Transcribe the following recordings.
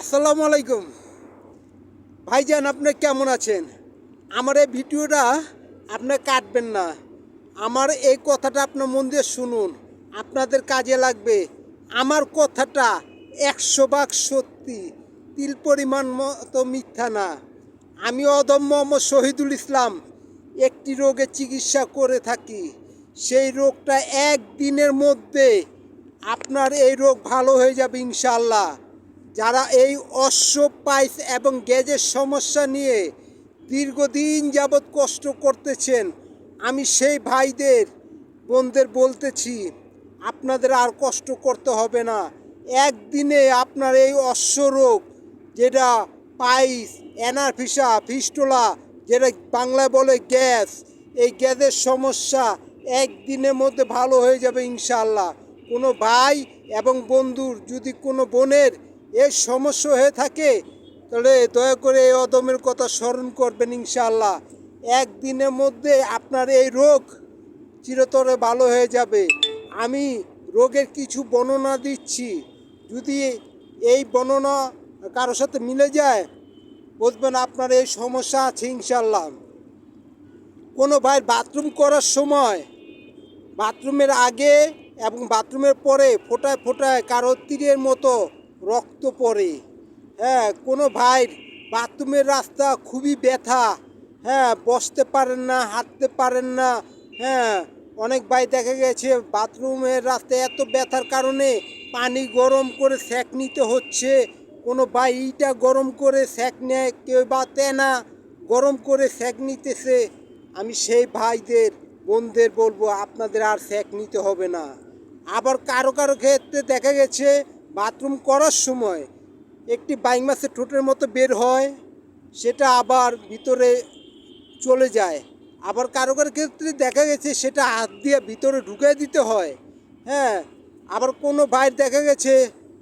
আসসালামু আলাইকুম। ভাইজান, আপনি কেমন আছেন? আমার এই ভিডিওটা আপনি কাটবেন না। আমার এই কথাটা আপনার মন দিয়ে শুনুন। আপনাদের কাজে লাগবে। আমার কথাটা একশো ভাগ সত্যি। তিল পরিমাণ মতো মিথ্যা না। আমি অদম্য মোহাম্মদ শহীদুল ইসলাম। একটি রোগের চিকিৎসা করে থাকি। সেই রোগটা একদিনের মধ্যে আপনার এই রোগ ভালো হয়ে যাবে ইনশাল্লাহ যারা এই অশ্ব পাইস এবং গ্যাজের সমস্যা নিয়ে দীর্ঘদিন যাবৎ কষ্ট করতেছেন, আমি সেই ভাইদের, বোনদের বলতেছি, আপনাদের আর কষ্ট করতে হবে না। একদিনে আপনার এই অশ্ব রোগ, যেটা পাইস, অ্যানারফিসা, ফিস্টোলা, যেটা বাংলায় বলে গ্যাস, এই গ্যাসের সমস্যা একদিনের মধ্যে ভালো হয়ে যাবে ইনশাল্লাহ কোনো ভাই এবং বন্ধুর, যদি কোনো বোনের এই সমস্যা হয়ে থাকে, তাহলে দয়া করে এই অদমের কথা স্মরণ করবেন ইনশাল্লাহ একদিনের মধ্যে আপনার এই রোগ চিরতরে ভালো হয়ে যাবে। আমি রোগের কিছু বর্ণনা দিচ্ছি। যদি এই বর্ণনা কারোর সাথে মিলে যায়, বুঝবেন আপনার এই সমস্যা আছে ইনশাল্লাহ কোনো ভাই বাথরুম করার সময়, বাথরুমের আগে এবং বাথরুমের পরে ফোটায় ফোটায় কারও তীরের মতো রক্ত পড়ে। হ্যাঁ কোনো ভাইয়ের বাথরুমের রাস্তা খুবই ব্যথা। হ্যাঁ বসতে পারেন না, হাঁটতে পারেন না। হ্যাঁ অনেক ভাই দেখা গেছে বাথরুমের রাস্তায় এত ব্যথার কারণে পানি গরম করে সেঁক নিতে হচ্ছে। কোনো ভাই ইটা গরম করে সেঁক নেয়, কেউ বা তেনা গরম করে সেঁক নিতেছে। আমি সেই ভাইদের, বোনদের বলব, আপনাদের আর সেঁক নিতে হবে না। আবার কারও কারও ক্ষেত্রে দেখা গেছে বাথরুম করার সময় একটি বাইক মাছের ঠোঁটের মতো বের হয়, সেটা আবার ভিতরে চলে যায়। আবার কারও কারও ক্ষেত্রে দেখা গেছে সেটা হাত দিয়ে ভিতরে ঢুকিয়ে দিতে হয়। হ্যাঁ আবার কোনো ভাইয়ের দেখা গেছে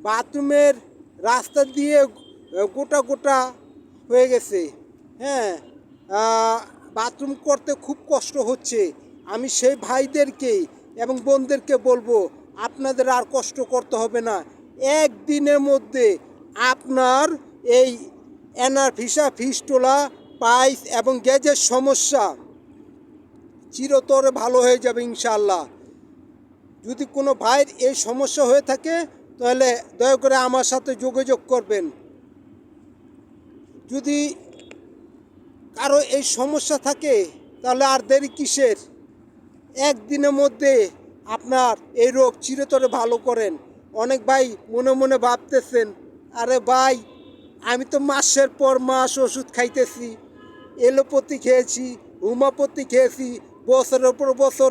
বাথরুমের রাস্তা দিয়ে গোটা গোটা হয়ে গেছে। হ্যাঁ বাথরুম করতে খুব কষ্ট হচ্ছে। আমি সেই ভাইদেরকে এবং বোনদেরকে বলব, আপনাদের আর কষ্ট করতে হবে না। একদিনের মধ্যে আপনার এই অ্যানারফিসা ফিস্টোলা, পাইস এবং গ্যাজের সমস্যা চিরতরে ভালো হয়ে যাবে ইনশাল্লাহ যদি কোনো ভাইয়ের এই সমস্যা হয়ে থাকে, তাহলে দয়া করে আমার সাথে যোগাযোগ করবেন। যদি কারও এই সমস্যা থাকে, তাহলে আর দেরি কিসের? একদিনের মধ্যে আপনার এই রোগ চিরতরে ভালো করেন। অনেক ভাই মনে মনে ভাবতেছেন, আরে ভাই, আমি তো মাসের পর মাস ওষুধ খাইতেছি এলোপতি খেয়েছি, হোমিওপ্যাথি খেয়েছি, বছরের পর বছর